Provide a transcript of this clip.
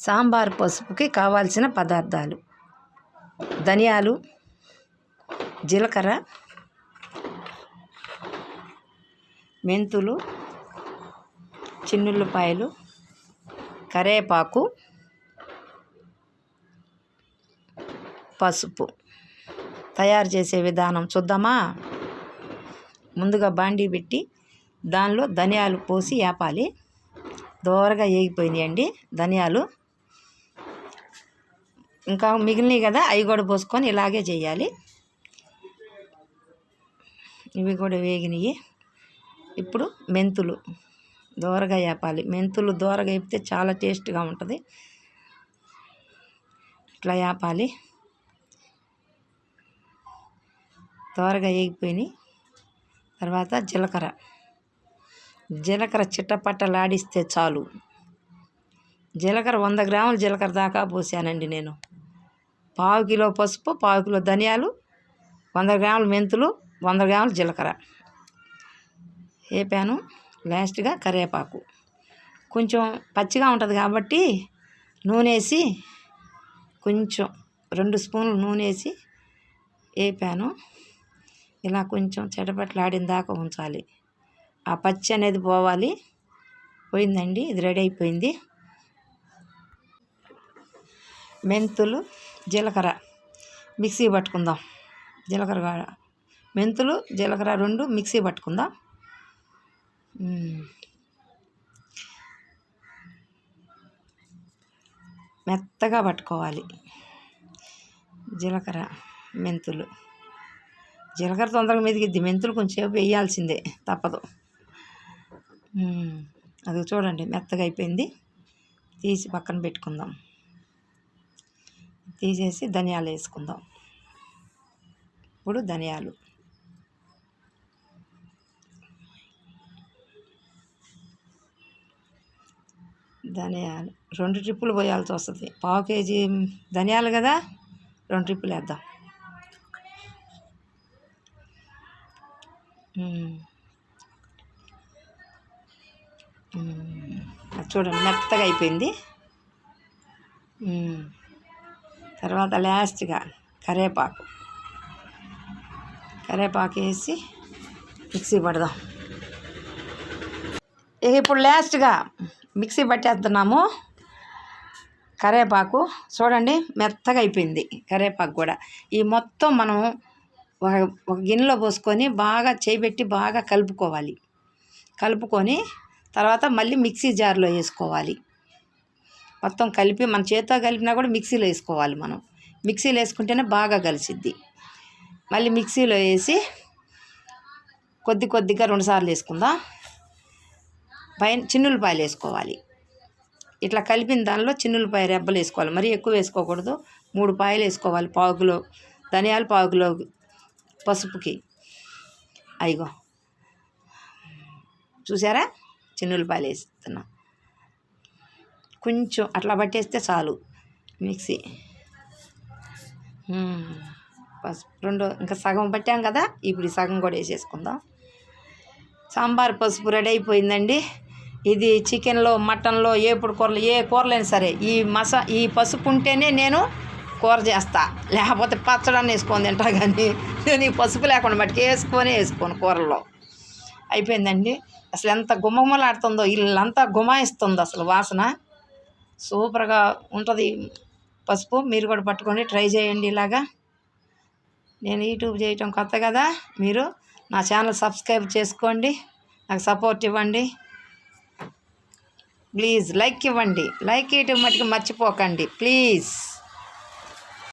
సాంబార్ పసుపుకి కావాల్సిన పదార్థాలు. ధనియాలు జీలకర్ర మెంతులు చిన్నుల్లిపాయలు కరేపాకు పసుపు. తయారు చేసే విధానం చూద్దామా? ముందుగా బాండీ పెట్టి దానిలో ధనియాలు పోసి వేపాలి దోరగా వేగిపోయినాయండి ధనియాలు. ఇంకా మిగిలినవి కదా అవి కూడా పోసుకొని ఇలాగే చేయాలి. ఇవి కూడా వేగినవి ఇప్పుడు మెంతులు దోరగా వేపాలి మెంతులు దోరగా వేపితే చాలా టేస్ట్గా ఉంటుంది. ఇట్లా వేపాలి దోరగా వేగిపోయినాయి. తర్వాత జీలకర్ర. జీలకర్ర చిట్టపట్టలాడిస్తే చాలు. జీలకర్ర వంద గ్రాములు జీలకర్ర దాకా పోసానండి నేను. పావు కిలో పసుపు పావు కిలో ధనియాలు వంద గ్రాముల మెంతులు వంద గ్రాముల జీలకర్ర. వేపాను. లాస్ట్గా కరివేపాకు. కొంచెం పచ్చిగా ఉంటుంది కాబట్టి నూనె వేసి కొంచెం రెండు స్పూన్లు నూనె వేసి వేపాను. ఇలా కొంచెం చెడపట్లాడిన దాకా ఉంచాలి. ఆ పచ్చి అనేది పోవాలి. పోయిందండి. ఇది రెడీ అయిపోయింది. మెంతులు జీలకర్ర మిక్సీ పట్టుకుందాం. జీలకర్ర మెంతులు జీలకర్ర రెండు మిక్సీ పట్టుకుందాం. మెత్తగా పట్టుకోవాలి. జీలకర్ర మెంతులు. జీలకర్ర తొందరగా మెదిగిద్ది. మెంతులు కొంచెం వేయాల్సిందే తప్పదు. అది చూడండి మెత్తగా అయిపోయింది. తీసి పక్కన పెట్టుకుందాం. తీసేసి ధనియాలు వేసుకుందాం. ఇప్పుడు ధనియాలు. ధనియాలు. రెండు ట్రిప్పులు పోయాల్సి వస్తుంది. పావు కేజీ ధనియాలు కదా? రెండు ట్రిప్పులు వేద్దాం. చూడండి మెత్తగా అయిపోయింది. తర్వాత లాస్ట్గా కరేపాకు. కరేపాకు వేసి మిక్సీ పడదాం. ఇక ఇప్పుడు లాస్ట్గా మిక్సీ పట్టేస్తున్నాము. కరేపాకు చూడండి మెత్తగా అయిపోయింది కరేపాకు కూడా. ఈ మొత్తం మనం ఒక ఒక గిన్నెలో పోసుకొని బాగా చేయిబెట్టి బాగా కలుపుకోవాలి. కలుపుకొని తర్వాత మళ్ళీ మిక్సీ జార్లో వేసుకోవాలి. మొత్తం కలిపి మన చేతితో కలిపినా కూడా మిక్సీలో వేసుకోవాలి మనం. మిక్సీలో వేసుకుంటేనే బాగా కలిసిద్ది. మళ్ళీ మిక్సీలో వేసి కొద్ది కొద్దిగా రెండుసార్లు వేసుకుందాం. పైన చిన్నులపాయలు వేసుకోవాలి. ఇట్లా కలిపిన దానిలో చిన్నులపాయ రెబ్బలు వేసుకోవాలి. మరీ ఎక్కువ వేసుకోకూడదు. మూడు పాయలు వేసుకోవాలి పావు కిలో ధనియాలు పావు కిలో పసుపుకి. అయిగో చూసారా? చిన్నులపాయలు వేస్తున్నా. కొంచెం అట్లా పట్టేస్తే చాలు. మిక్సీ. పసుపు రెండు ఇంకా సగం పట్టాం కదా ఇప్పుడు సగం కూడా వేసేసుకుందాం. సాంబార్ పసుపు రెడీ అయిపోయిందండి. ఇది చికెన్లో మటన్లో ఏపుడు కూరలు ఏ కూరలైనా సరే ఈ మసా ఈ పసుపు ఉంటేనే నేను కూర చేస్తా. లేకపోతే పచ్చడాన్ని వేసుకొని తింటా కానీ నేను ఈ పసుపు లేకుండా మట్టుకు వేసుకొని వేసుకోను కూరల్లో. అయిపోయిందండి. అసలు ఎంత గుమ్మగుమలాడుతుందో ఇల్లంతా గుమాయిస్తుంది అసలు వాసన. సూపర్గా ఉంటుంది. పసుపు మీరు కూడా పట్టుకోండి ట్రై చేయండి ఇలాగా. నేను యూట్యూబ్ చేయటం కొత్త కదా మీరు నా ఛానల్ సబ్స్క్రైబ్ చేసుకోండి. నాకు సపోర్ట్ ఇవ్వండి. ప్లీజ్ లైక్ ఇవ్వండి. లైక్ ఇవ్వటం మటుకు మర్చిపోకండి. ప్లీజ్.